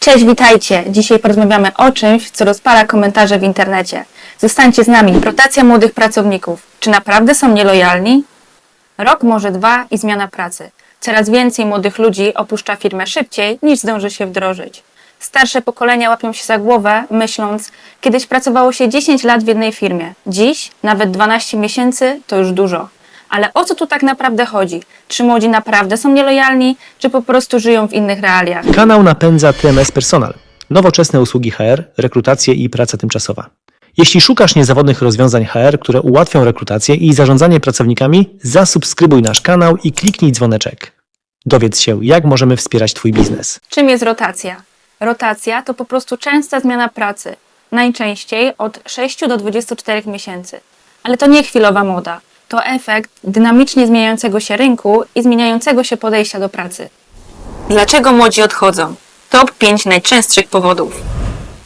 Cześć, witajcie! Dzisiaj porozmawiamy o czymś, co rozpala komentarze w internecie. Zostańcie z nami. Rotacja młodych pracowników. Czy naprawdę są nielojalni? Rok, może dwa i zmiana pracy. Coraz więcej młodych ludzi opuszcza firmę szybciej, niż zdąży się wdrożyć. Starsze pokolenia łapią się za głowę, myśląc, kiedyś pracowało się 10 lat w jednej firmie. Dziś, nawet 12 miesięcy, to już dużo. Ale o co tu tak naprawdę chodzi? Czy młodzi naprawdę są nielojalni, czy po prostu żyją w innych realiach? Kanał napędza TMS Personal. Nowoczesne usługi HR, rekrutację i praca tymczasowa. Jeśli szukasz niezawodnych rozwiązań HR, które ułatwią rekrutację i zarządzanie pracownikami, zasubskrybuj nasz kanał i kliknij dzwoneczek. Dowiedz się, jak możemy wspierać Twój biznes. Czym jest rotacja? Rotacja to po prostu częsta zmiana pracy, najczęściej od 6 do 24 miesięcy. Ale to nie chwilowa moda, to efekt dynamicznie zmieniającego się rynku i zmieniającego się podejścia do pracy. Dlaczego młodzi odchodzą? Top 5 najczęstszych powodów.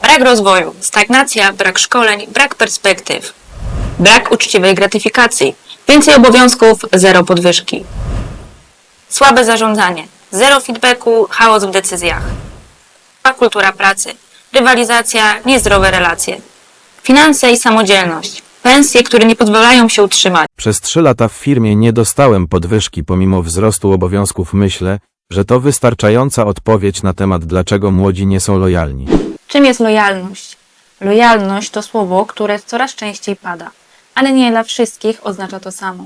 Brak rozwoju, stagnacja, brak szkoleń, brak perspektyw. Brak uczciwej gratyfikacji, więcej obowiązków, zero podwyżki. Słabe zarządzanie, zero feedbacku, chaos w decyzjach. Kultura pracy, rywalizacja, niezdrowe relacje. Finanse i samodzielność, pensje, które nie pozwalają się utrzymać. Przez trzy lata w firmie nie dostałem podwyżki pomimo wzrostu obowiązków. Myślę, że to wystarczająca odpowiedź na temat, dlaczego młodzi nie są lojalni. Czym jest lojalność? Lojalność to słowo, które coraz częściej pada, ale nie dla wszystkich oznacza to samo.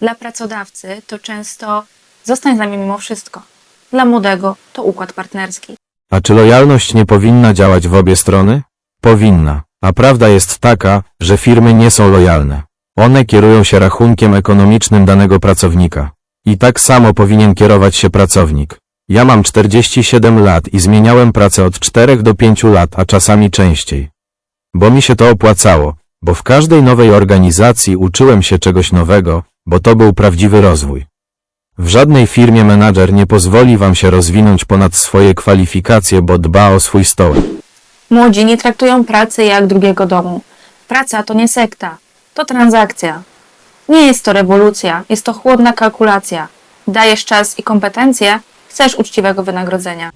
Dla pracodawcy to często zostań z nami mimo wszystko. Dla młodego to układ partnerski. A czy lojalność nie powinna działać w obie strony? Powinna. A prawda jest taka, że firmy nie są lojalne. One kierują się rachunkiem ekonomicznym danego pracownika. I tak samo powinien kierować się pracownik. Ja mam 47 lat i zmieniałem pracę od 4 do 5 lat, a czasami częściej. Bo mi się to opłacało, bo w każdej nowej organizacji uczyłem się czegoś nowego, bo to był prawdziwy rozwój. W żadnej firmie menadżer nie pozwoli wam się rozwinąć ponad swoje kwalifikacje, bo dba o swój stołek. Młodzi nie traktują pracy jak drugiego domu. Praca to nie sekta, to transakcja. Nie jest to rewolucja, jest to chłodna kalkulacja. Dajesz czas i kompetencje, chcesz uczciwego wynagrodzenia.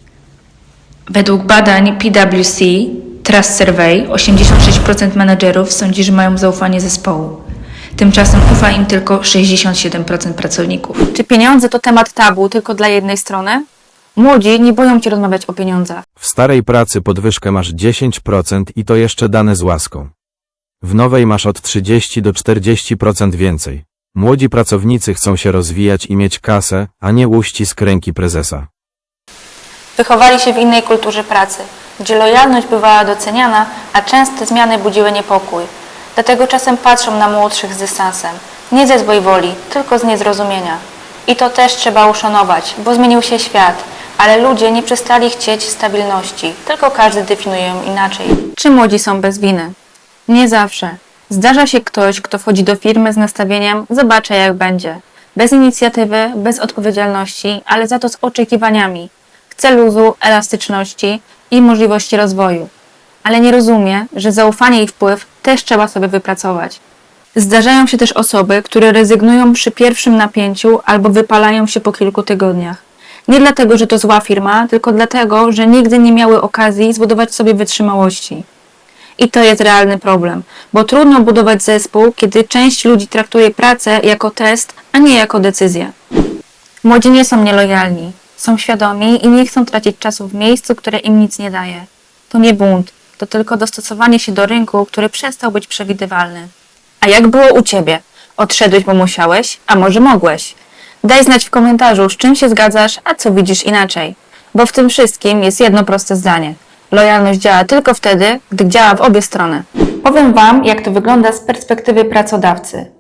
Według badań PwC Trust Survey 86% menedżerów sądzi, że mają zaufanie zespołu. Tymczasem ufa im tylko 67% pracowników. Czy pieniądze to temat tabu tylko dla jednej strony? Młodzi nie boją się rozmawiać o pieniądzach. W starej pracy podwyżkę masz 10% i to jeszcze dane z łaską. W nowej masz od 30 do 40% więcej. Młodzi pracownicy chcą się rozwijać i mieć kasę, a nie uścisk ręki prezesa. Wychowali się w innej kulturze pracy, gdzie lojalność bywała doceniana, a częste zmiany budziły niepokój. Dlatego czasem patrzą na młodszych z dystansem. Nie ze złej woli, tylko z niezrozumienia. I to też trzeba uszanować, bo zmienił się świat, ale ludzie nie przestali chcieć stabilności, tylko każdy definiuje ją inaczej. Czy młodzi są bez winy? Nie zawsze. Zdarza się ktoś, kto wchodzi do firmy z nastawieniem zobaczę jak będzie. Bez inicjatywy, bez odpowiedzialności, ale za to z oczekiwaniami. Chce luzu, elastyczności i możliwości rozwoju. Ale nie rozumie, że zaufanie i wpływ też trzeba sobie wypracować. Zdarzają się też osoby, które rezygnują przy pierwszym napięciu albo wypalają się po kilku tygodniach. Nie dlatego, że to zła firma, tylko dlatego, że nigdy nie miały okazji zbudować sobie wytrzymałości. I to jest realny problem, bo trudno budować zespół, kiedy część ludzi traktuje pracę jako test, a nie jako decyzję. Młodzi nie są nielojalni, są świadomi i nie chcą tracić czasu w miejscu, które im nic nie daje. To nie bunt, to tylko dostosowanie się do rynku, który przestał być przewidywalny. A jak było u ciebie? Odszedłeś, bo musiałeś, a może mogłeś? Daj znać w komentarzu, z czym się zgadzasz, a co widzisz inaczej. Bo w tym wszystkim jest jedno proste zdanie. Lojalność działa tylko wtedy, gdy działa w obie strony. Powiem Wam, jak to wygląda z perspektywy pracodawcy.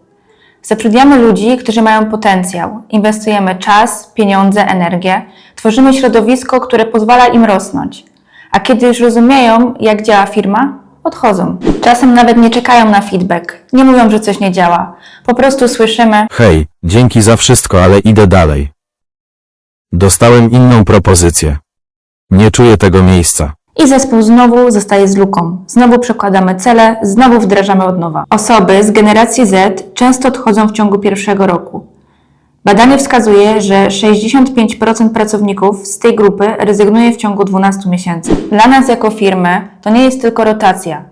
Zatrudniamy ludzi, którzy mają potencjał. Inwestujemy czas, pieniądze, energię. Tworzymy środowisko, które pozwala im rosnąć. A kiedy już rozumieją, jak działa firma, odchodzą. Czasem nawet nie czekają na feedback. Nie mówią, że coś nie działa. Po prostu słyszymy, Hej, dzięki za wszystko, ale idę dalej. Dostałem inną propozycję. Nie czuję tego miejsca. I zespół znowu zostaje z luką. Znowu przekładamy cele, znowu wdrażamy od nowa. Osoby z generacji Z często odchodzą w ciągu pierwszego roku. Badanie wskazuje, że 65% pracowników z tej grupy rezygnuje w ciągu 12 miesięcy. Dla nas jako firmy to nie jest tylko rotacja.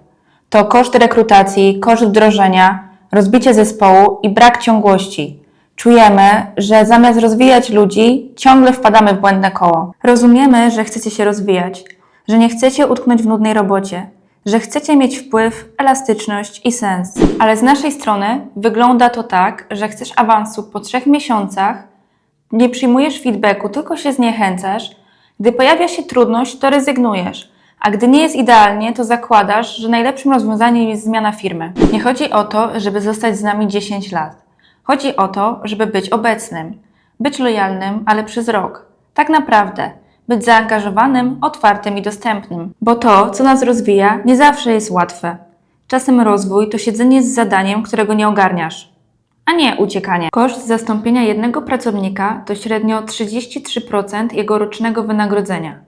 To koszt rekrutacji, koszt wdrożenia, rozbicie zespołu i brak ciągłości. Czujemy, że zamiast rozwijać ludzi, ciągle wpadamy w błędne koło. Rozumiemy, że chcecie się rozwijać, że nie chcecie utknąć w nudnej robocie, że chcecie mieć wpływ, elastyczność i sens. Ale z naszej strony wygląda to tak, że chcesz awansu po trzech miesiącach, nie przyjmujesz feedbacku, tylko się zniechęcasz. Gdy pojawia się trudność, to rezygnujesz. A gdy nie jest idealnie, to zakładasz, że najlepszym rozwiązaniem jest zmiana firmy. Nie chodzi o to, żeby zostać z nami 10 lat. Chodzi o to, żeby być obecnym, być lojalnym, ale przez rok. Tak naprawdę, być zaangażowanym, otwartym i dostępnym. Bo to, co nas rozwija, nie zawsze jest łatwe. Czasem rozwój to siedzenie z zadaniem, którego nie ogarniasz a nie uciekanie. Koszt zastąpienia jednego pracownika to średnio 33% jego rocznego wynagrodzenia.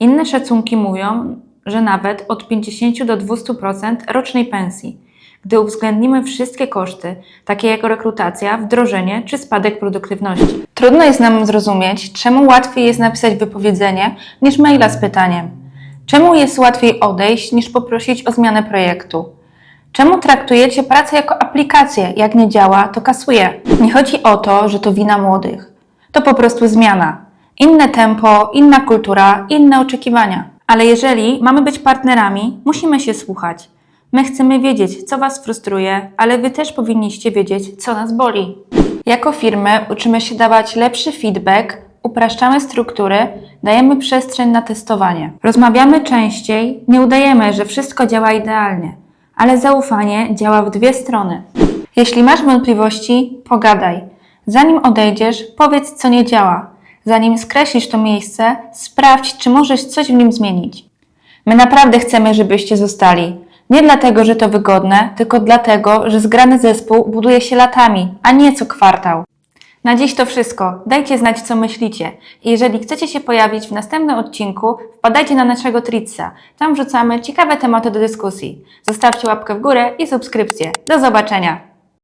Inne szacunki mówią, że nawet od 50 do 200% rocznej pensji, gdy uwzględnimy wszystkie koszty, takie jak rekrutacja, wdrożenie czy spadek produktywności. Trudno jest nam zrozumieć, czemu łatwiej jest napisać wypowiedzenie niż maila z pytaniem. Czemu jest łatwiej odejść niż poprosić o zmianę projektu? Czemu traktujecie pracę jako aplikację? Jak nie działa, to kasuje. Nie chodzi o to, że to wina młodych. To po prostu zmiana. Inne tempo, inna kultura, inne oczekiwania. Ale jeżeli mamy być partnerami, musimy się słuchać. My chcemy wiedzieć, co Was frustruje, ale Wy też powinniście wiedzieć, co nas boli. Jako firmy uczymy się dawać lepszy feedback, upraszczamy struktury, dajemy przestrzeń na testowanie. Rozmawiamy częściej, nie udajemy, że wszystko działa idealnie ale zaufanie działa w dwie strony. Jeśli masz wątpliwości, pogadaj. Zanim odejdziesz, powiedz, co nie działa. Zanim skreślisz to miejsce, sprawdź, czy możesz coś w nim zmienić. My naprawdę chcemy, żebyście zostali. Nie dlatego, że to wygodne, tylko dlatego, że zgrany zespół buduje się latami, a nie co kwartał. Na dziś to wszystko. Dajcie znać, co myślicie. Jeżeli chcecie się pojawić w następnym odcinku, wpadajcie na naszego Tritsa. Tam wrzucamy ciekawe tematy do dyskusji. Zostawcie łapkę w górę i subskrypcję. Do zobaczenia!